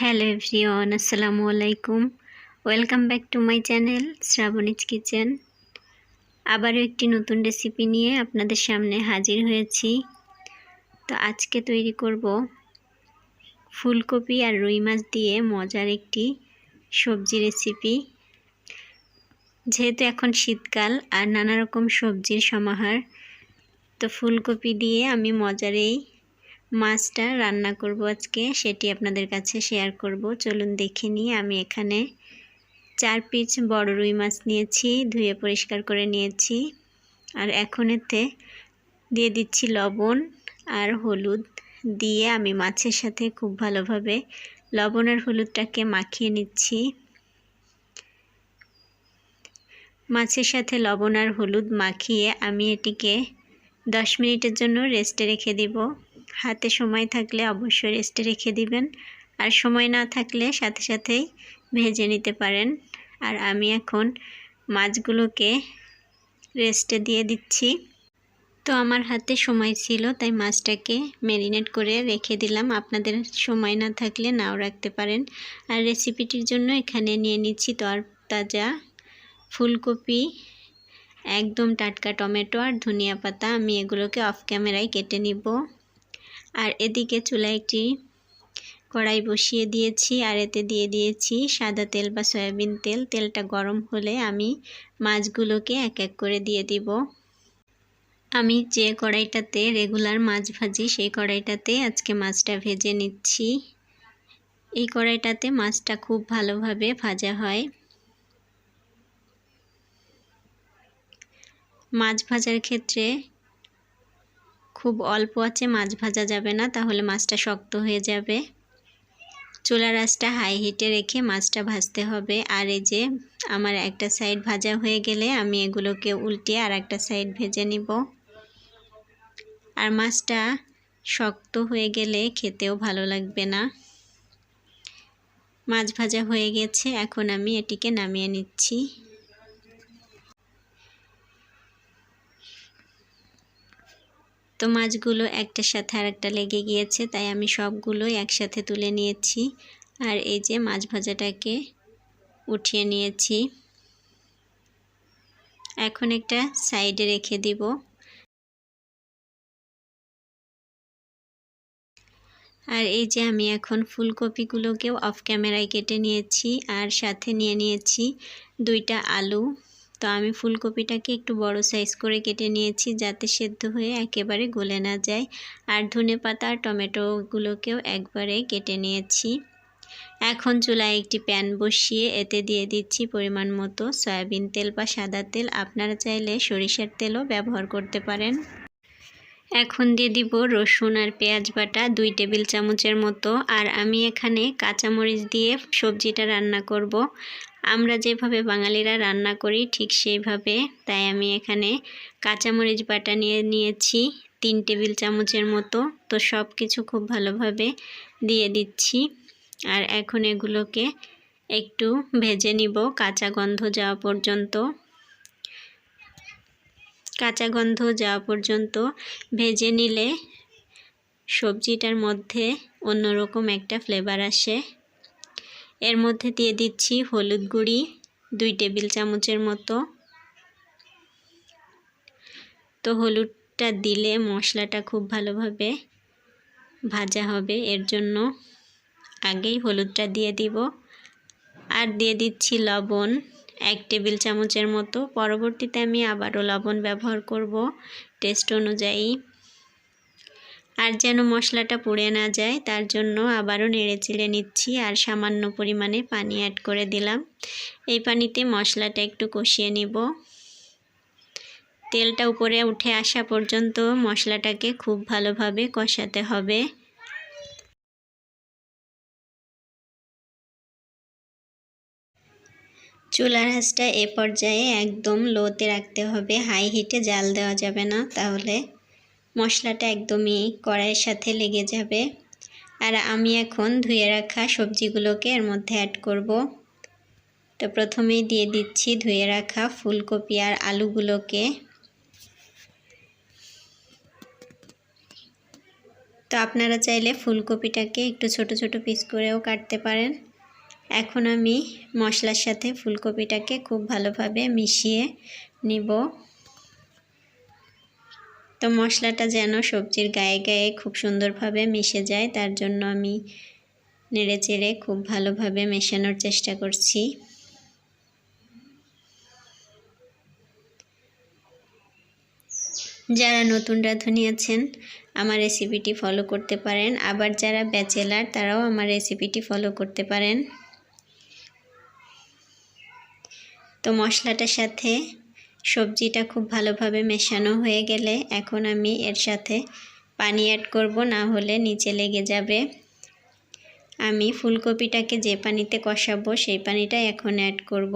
Hello everyone, আসসালামু আলাইকুম। Welcome back to my channel Shrabani's kitchen. আবারও একটি নতুন রেসিপি নিয়ে আপনাদের সামনে হাজির হয়েছি। তো আজকে তৈরি করব ফুলকপি আর রুই মাছ দিয়ে মজার একটি সবজি রেসিপি। যেহেতু এখন শীতকাল আর নানা রকম সবজির সমাহার, তো ফুলকপি দিয়ে আমি মজার এই মাছটা রান্না করব আজকে, সেটি আপনাদের কাছে শেয়ার করব। চলুন দেখে নিই, আমি এখানে চার পিস বড় রুই মাছ নিয়েছি, ধুয়ে পরিষ্কার করে নিয়েছি। আর এখন এতে দিয়ে দিচ্ছি লবণ আর হলুদ দিয়ে আমি মাছের সাথে খুব ভালোভাবে লবণ আর হলুদটাকে মাখিয়ে নিচ্ছি। মাছের সাথে লবণ আর হলুদ মাখিয়ে আমি এটিকে দশ মিনিটের জন্য রেস্টে রেখে দিব। হাতে সময় থাকলে অবশ্যই রেস্টে রেখে দিবেন। আর সময় না থাকলে সাথে সাথেই ভেজে নিতে পারেন। আর আমি এখন মাছগুলোকে রেস্টে দিয়ে দিচ্ছি। তো আমার হাতে সময় ছিল, তাই মাছটাকে ম্যারিনেট করে রেখে দিলাম। আপনাদের সময় না থাকলে নাও রাখতে পারেন। আর রেসিপিটির জন্য এখানে নিয়ে নিচ্ছি তর তাজা ফুলকপি, একদম টাটকা টমেটো আর ধনিয়া পাতা। আমি এগুলোকে অফ ক্যামেরায় কেটে নিব। আর এদিকে চুলায় একটি কড়াই বসিয়ে দিয়েছি, আর এতে দিয়ে দিয়েছি সাদা তেল বা সয়াবিন তেল। তেলটা গরম হলে আমি মাছগুলোকে এক এক করে দিয়ে দিব। আমি যে কড়াইটাতে রেগুলার মাছ ভাজি, সেই কড়াইটাতে আজকে মাছটা ভেজে নিচ্ছি। এই কড়াইটাতে মাছটা খুব ভালোভাবে ভাজা হয়। মাছ ভাজার ক্ষেত্রে খুব অল্প আছে, মাছ ভাজা যাবে না, তাহলে মাছটা শক্ত হয়ে যাবে। চুলা আঁচটা হাই হিটে রেখে মাছটা ভাজতে হবে। আর এই যে আমার একটা সাইড ভাজা হয়ে গেলে আমি এগুলোকে উল্টিয়ে আর একটা সাইড ভেজে নিব। আর মাছটা শক্ত হয়ে গেলে খেতেও ভালো লাগবে না। মাছ ভাজা হয়ে গেছে, এখন আমি এটিকে নামিয়ে নিচ্ছি। তো মাছগুলো একটার সাথে আর একটা লেগে গিয়েছে, তাই আমি সবগুলোই একসাথে তুলে নিয়েছি। আর এই যে মাছ ভাজাটাকে উঠিয়ে নিয়েছি। এখন একটা সাইডে রেখে দিব। আর এই যে আমি এখন ফুলকপিগুলোকেও অফ ক্যামেরায় কেটে নিয়েছি, আর সাথে নিয়ে নিয়েছি দুইটা আলু। তো আমি ফুলকপিটাকে একটু বড় সাইজ করে কেটে নিয়েছি যাতে সেদ্ধ হয়ে একেবারে গলে না যায়। আর ধনে পাতা আর টমেটোগুলোকেও একবারে কেটে নিয়েছি। এখন চুলায় একটি প্যান বসিয়ে এতে দিয়ে দিচ্ছি পরিমাণ মতো সয়াবিন তেল বা সাদা তেল। আপনারা চাইলে সরিষার তেলও ব্যবহার করতে পারেন। এখন দিয়ে দিব রসুন আর পেঁয়াজ বাটা দুই টেবিল চামচের মতো। আর আমি এখানে কাঁচামরিচ দিয়ে সবজিটা রান্না করব। আমরা যেভাবে বাঙালিরা রান্না করি ঠিক সেইভাবে। তাই আমি এখানে কাঁচামরিচ বাটা নিয়ে নিয়েছি, তিন টেবিল চামচের মতো। তো সব কিছু খুব ভালোভাবে দিয়ে দিচ্ছি। আর এখন এগুলোকে একটু ভেজে নিব কাঁচা গন্ধ যাওয়া পর্যন্ত। কাঁচা গন্ধ যাওয়া পর্যন্ত ভেজে নিলে সবজিটার মধ্যে অন্যরকম একটা ফ্লেভার আসে। এর মধ্যে দিয়ে দিচ্ছি হলুদ গুঁড়ি, দুই টেবিল চামচের মতো। তো হলুদটা দিলে মশলাটা খুব ভালোভাবে ভাজা হবে, এর জন্য আগেই হলুদটা দিয়ে দিব। আর দিয়ে দিচ্ছি লবণ, এক টেবিল চামচের মতো। পরবর্তীতে আমি আবারও লবণ ব্যবহার করব। টেস্ট অনুযায়ী আর যেন মশলাটা পুড়ে না যায়, তার জন্য আবারও নেড়ে চেড়ে নিচ্ছি আর সামান্য পরিমাণে পানি অ্যাড করে দিলাম। এই পানিতে মশলাটা একটু কষিয়ে নিব। তেলটা উপরে উঠে আসা পর্যন্ত মশলাটাকে খুব ভালোভাবে কষাতে হবে। চুলার আঁচটা এ পর্যায়ে একদম লোতে রাখতে হবে। হাই হিটে জাল দেওয়া যাবে না, তাহলে মশলাটা একদমই কড়াইয়ের সাথে লেগে যাবে। আর আমি এখন ধুয়ে রাখা সবজিগুলোকে এর মধ্যে অ্যাড করব। তো প্রথমেই দিয়ে দিচ্ছি ধুয়ে রাখা ফুলকপি আর আলুগুলোকে। তো আপনারা চাইলে ফুলকপিটাকে একটু ছোট ছোট পিস করেও কাটতে পারেন। এখন আমি মশলার সাথে ফুলকপিটাকে খুব ভালোভাবে মিশিয়ে নিব। তো মশলাটা যেন সবজির গায়ে গায়ে খুব সুন্দরভাবে মিশে যায়, তার জন্য আমি নেড়ে চেড়ে খুব ভালোভাবে মেশানোর চেষ্টা করছি। যারা নতুন রাঁধুনি আছেন, আমার রেসিপিটি ফলো করতে পারেন। আবার যারা ব্যাচেলার, তারাও আমার রেসিপিটি ফলো করতে পারেন। তো মশলাটার সাথে সবজিটা খুব ভালোভাবে মেশানো হয়ে গেলে এখন আমি এর সাথে পানি অ্যাড করব, না হলে নিচে লেগে যাবে। আমি ফুলকপিটাকে যে পানিতে কষাবো, সেই পানিটাই এখন অ্যাড করব।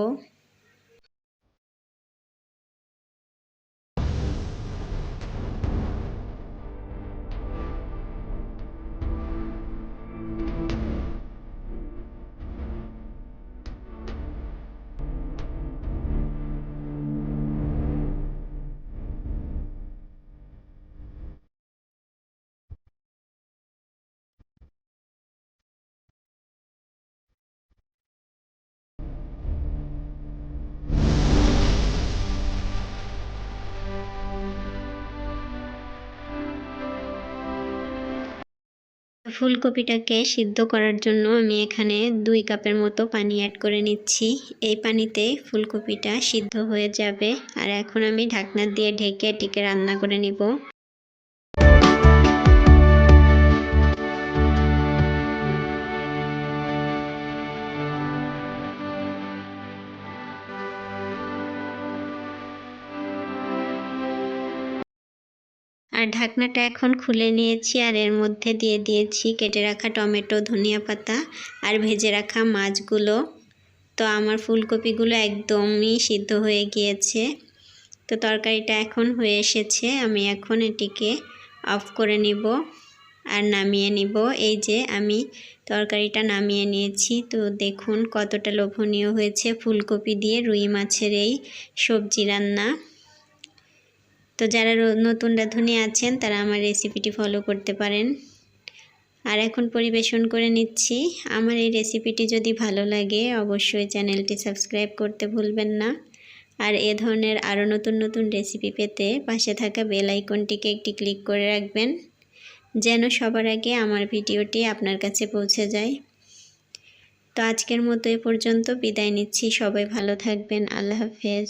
ফুলকপিটাকে সিদ্ধ করার জন্য আমি এখানে দুই কাপের মতো পানি অ্যাড করে নিচ্ছি। এই পানিতে ফুলকপিটা সিদ্ধ হয়ে যাবে। আর এখন আমি ঢাকনা দিয়ে ঢেকে এটিকে রান্না করে নিব। আর ঢাকনাটা এখন খুলে নিয়েছি আর এর মধ্যে দিয়ে দিয়েছি কেটে রাখা টমেটো, ধনিয়া পাতা আর ভেজে রাখা মাছগুলো। তো আমার ফুলকপিগুলো একদমই সিদ্ধ হয়ে গিয়েছে। তো তরকারিটা এখন হয়ে এসেছে। আমি এখন এটিকে অফ করে নিব আর নামিয়ে নিব। এই যে আমি তরকারিটা নামিয়ে নিয়েছি। তো দেখুন কতটা লোভনীয় হয়েছে ফুলকপি দিয়ে রুই মাছের এই সবজি রান্না। তো যারা নতুন রাঁধুনি আছেন, তারা আমার রেসিপিটি ফলো করতে পারেন। আর এখন পরিবেশন করে নিচ্ছি। আমার এই রেসিপিটি যদি ভালো লাগে, অবশ্যই চ্যানেলটি সাবস্ক্রাইব করতে ভুলবেন না। আর এ ধরনের আরও নতুন নতুন রেসিপি পেতে পাশে থাকা বেল আইকনটিকে একটি ক্লিক করে রাখবেন, যেন সবার আগে আমার ভিডিওটি আপনার কাছে পৌঁছে যায়। তো আজকের মতো এ পর্যন্ত বিদায় নিচ্ছি। সবাই ভালো থাকবেন। আল্লাহ হাফেজ।